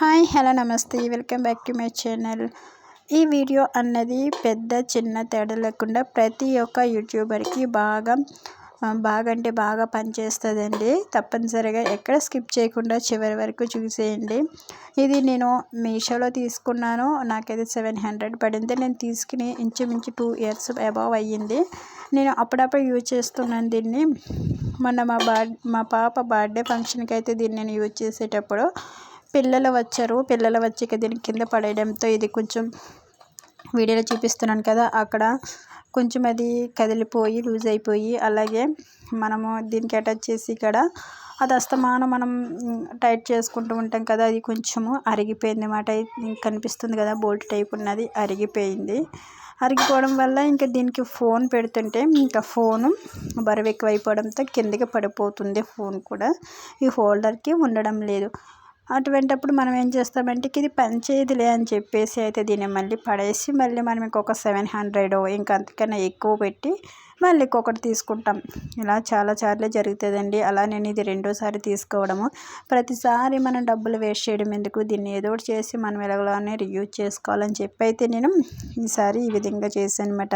Hi hello నమస్తే. Welcome back to my channel. ఈ video అన్నది పెద్ద చిన్న తేడా లేకుండా ప్రతి ఒక్క యూట్యూబర్కి బాగా బాగా అంటే బాగా పనిచేస్తుందండి. తప్పనిసరిగా ఎక్కడ స్కిప్ చేయకుండా చివరి వరకు చూసేయండి. ఇది నేను మీషోలో తీసుకున్నాను. నాకైతే సెవెన్ హండ్రెడ్ పడింది. నేను తీసుకుని ఇంచుమించు టూ ఇయర్స్ అబౌవ్ అయ్యింది. నేను అప్పుడప్పుడు యూజ్ చేస్తున్నాను దీన్ని. మొన్న మా బా మా పాప బర్త్డే ఫంక్షన్కి అయితే దీన్ని నేను యూజ్ చేసేటప్పుడు పిల్లలు వచ్చారు. పిల్లలు వచ్చి దీని కింద పడేయడంతో ఇది కొంచెం వీడియోలో చూపిస్తున్నాను కదా అక్కడ కొంచెం అది కదిలిపోయి లూజ్ అయిపోయి అలాగే మనము దీనికి అటాచ్ చేసి ఇక్కడ అది అస్తమానం మనం టైట్ చేసుకుంటూ ఉంటాం కదా అది కొంచెము అరిగిపోయింది అన్నమాట కనిపిస్తుంది కదా బోల్ట్ టైప్ ఉన్నది అరిగిపోయింది. అరిగిపోవడం వల్ల ఇంకా దీనికి ఫోన్ పెడుతుంటే ఇంకా ఫోను బరువు ఎక్కువైపోవడంతో కిందకి పడిపోతుంది ఫోన్ కూడా. ఈ హోల్డర్కి ఉండడం లేదు. అటువంటప్పుడు మనం ఏం చేస్తామంటే ఇది పనిచేయదులే అని చెప్పేసి అయితే దీన్ని మళ్ళీ పడేసి మళ్ళీ మనం ఇంకొక సెవెన్ హండ్రెడ్ ఇంకా అంతకన్నా ఎక్కువ పెట్టి మళ్ళీ ఇంకొకటి తీసుకుంటాం. ఇలా చాలా సార్లు జరుగుతుందండి. అలా నేను ఇది రెండోసారి తీసుకోవడము. ప్రతిసారి మనం డబ్బులు వేస్ట్ చేయడం ఎందుకు? దీన్ని ఏదో ఒకటి చేసి మనం ఎలాగోనే రియూజ్ చేసుకోవాలని చెప్పి అయితే నేను ఈసారి ఈ విధంగా చేశాను అనమాట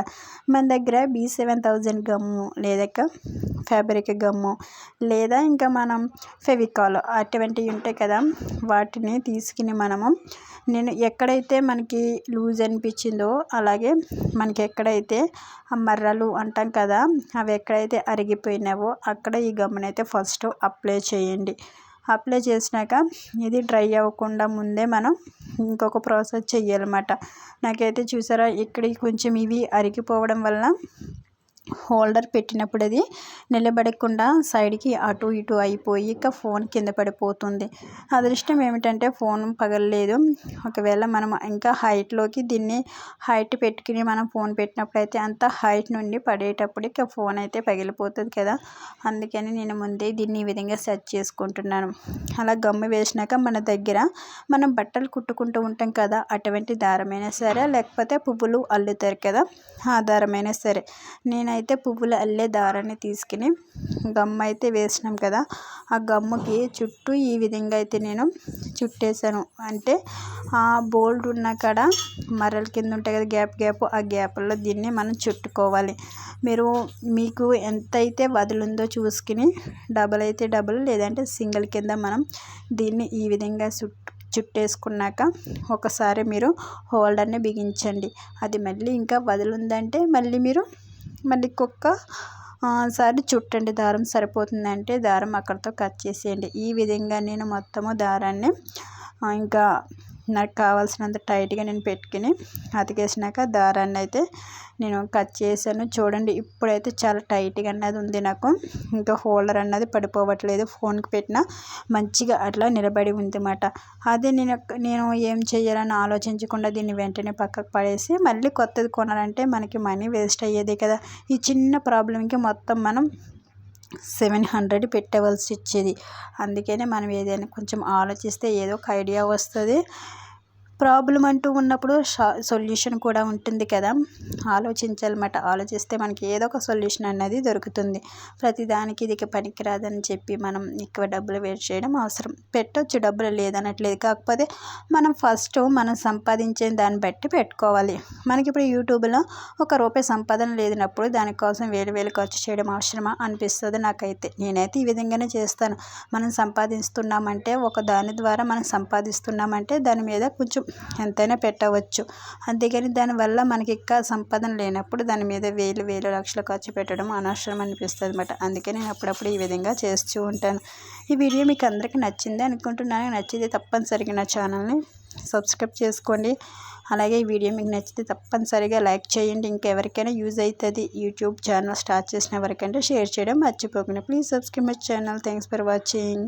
మన దగ్గర బీ సెవెన్ థౌజండ్ గమ్ము లేదక్క. ఫ్యాబ్రిక్ గమ్ము లేదా ఇంకా మనం ఫెవికాల్ అటువంటివి ఉంటాయి కదా వాటిని తీసుకుని మనము నేను ఎక్కడైతే మనకి లూజ్ అనిపించిందో అలాగే మనకి ఎక్కడైతే ఆ మర్రలు అంటాం కదా అవి ఎక్కడైతే అరిగిపోయినావో అక్కడ ఈ గమ్మునైతే ఫస్ట్ అప్లై చేయండి. అప్లై చేసినాక ఇది డ్రై అవ్వకుండా ముందే మనం ఇంకొక ప్రాసెస్ చెయ్యాలన్నమాట. నాకైతే చూసారా ఇక్కడ కొంచెం ఇవి అరిగిపోవడం వల్ల హోల్డర్ పెట్టినప్పుడు అది నిలబడకుండా సైడ్కి అటు ఇటు అయిపోయి ఇక ఫోన్ కింద పడిపోతుంది. అదృష్టం ఏమిటంటే ఫోన్ పగలలేదు. ఒకవేళ మనం ఇంకా హైట్లోకి దీన్ని హైట్ పెట్టుకుని మనం ఫోన్ పెట్టినప్పుడు అయితే అంత హైట్ నుండి పడేటప్పుడు ఇక ఫోన్ అయితే పగిలిపోతుంది కదా. అందుకని నేను ముందే దీన్ని ఈ విధంగా సెట్ చేసుకుంటున్నాను. అలా గమ్ము వేసినాక మన దగ్గర మనం బట్టలు కుట్టుకుంటూ ఉంటాం కదా అటువంటి దారమైనా సరే లేకపోతే పువ్వులు అల్లుతారు కదా ఆ దారమైనా సరే. నేను అయితే పువ్వులు అల్లే దారాన్ని తీసుకుని గమ్ము అయితే వేసినాం కదా ఆ గమ్ముకి చుట్టూ ఈ విధంగా అయితే నేను చుట్టేసాను అంటే ఆ బోల్డ్ ఉన్న కాడ మరల కింద ఉంటాయి కదా గ్యాప్ గ్యాప్ ఆ గ్యాప్లో దీన్ని మనం చుట్టుకోవాలి. మీరు మీకు ఎంత అయితే వదులుందో చూసుకుని డబల్ అయితే డబుల్ లేదంటే సింగిల్ కింద మనం దీన్ని ఈ విధంగా చుట్టు చుట్టేసుకున్నాక ఒకసారి మీరు హోల్డర్ని బిగించండి. అది మళ్ళీ ఇంకా వదులుందంటే మళ్ళీ మీరు మళ్ళీ ఇంకొక సారి చుట్టండి. దారం సరిపోతుందంటే దారం అక్కడితో కట్ చేసేయండి. ఈ విధంగా నేను మొత్తము దారాన్ని ఇంకా నాకు కావాల్సినంత టైట్గా నేను పెట్టుకుని అతికేసినాక దారాన్ని అయితే నేను కట్ చేశాను. చూడండి ఇప్పుడైతే చాలా టైట్గా అన్నది ఉంది నాకు. ఇంకా హోల్డర్ అన్నది పడిపోవట్లేదు. ఫోన్కి పెట్టిన మంచిగా అట్లా నిలబడి ఉంది అన్నమాట అదే నేను నేను ఏం చేయాలని ఆలోచించకుండా దీన్ని వెంటనే పక్కకు పడేసి మళ్ళీ కొత్తది కొనాలంటే మనకి మనీ వేస్ట్ అయ్యేది కదా. ఈ చిన్న ప్రాబ్లంకి మొత్తం మనం సెవెన్ హండ్రెడ్ పెట్టవలసి వచ్చేది. అందుకనే మనం ఏదైనా కొంచెం ఆలోచిస్తే ఏదో ఒక ఐడియా వస్తుంది. ప్రాబ్లం అంటూ ఉన్నప్పుడు సొల్యూషన్ కూడా ఉంటుంది కదా. ఆలోచించాలన్నమాట. ఆలోచిస్తే మనకి ఏదో ఒక సొల్యూషన్ అనేది దొరుకుతుంది. ప్రతిదానికి ఇది పనికిరాదని చెప్పి మనం ఎక్కువ డబ్బులు వేస్ట్ చేయడం అవసరం. పెట్టొచ్చు డబ్బులు లేదనట్లేదు. కాకపోతే మనం ఫస్ట్ మనం సంపాదించే దాన్ని బట్టి పెట్టుకోవాలి. మనకి ఇప్పుడు యూట్యూబ్లో ఒక రూపాయి సంపాదన లేనప్పుడు దానికోసం వేలు వేలు ఖర్చు చేయడం అవసరమా అనిపిస్తుంది నాకైతే. నేనైతే ఈ విధంగానే చేస్తాను. మనం సంపాదిస్తున్నామంటే ఒక దాని ద్వారా మనం సంపాదిస్తున్నామంటే దాని మీద కొంచెం ఎంతైనా పెట్టవచ్చు. అంతేగాని దానివల్ల మనకి ఇంకా సంపాదన లేనప్పుడు దాని మీద వేలు వేలు లక్షలు ఖర్చు పెట్టడం అనవసరం అనిపిస్తుంది అనమాట అందుకే నేను అప్పుడప్పుడు ఈ విధంగా చేస్తూ ఉంటాను. ఈ వీడియో మీకు అందరికీ నచ్చింది అనుకుంటున్నాను. నచ్చితే తప్పనిసరిగా నా ఛానల్ని సబ్స్క్రైబ్ చేసుకోండి. అలాగే ఈ వీడియో మీకు నచ్చితే తప్పనిసరిగా లైక్ చేయండి. ఇంకెవరికైనా యూజ్ అవుతుంది యూట్యూబ్ ఛానల్ స్టార్ట్ చేసిన ఎవరికంటే షేర్ చేయడం మర్చిపోకుండా. Please subscribe my channel. Thanks for watching.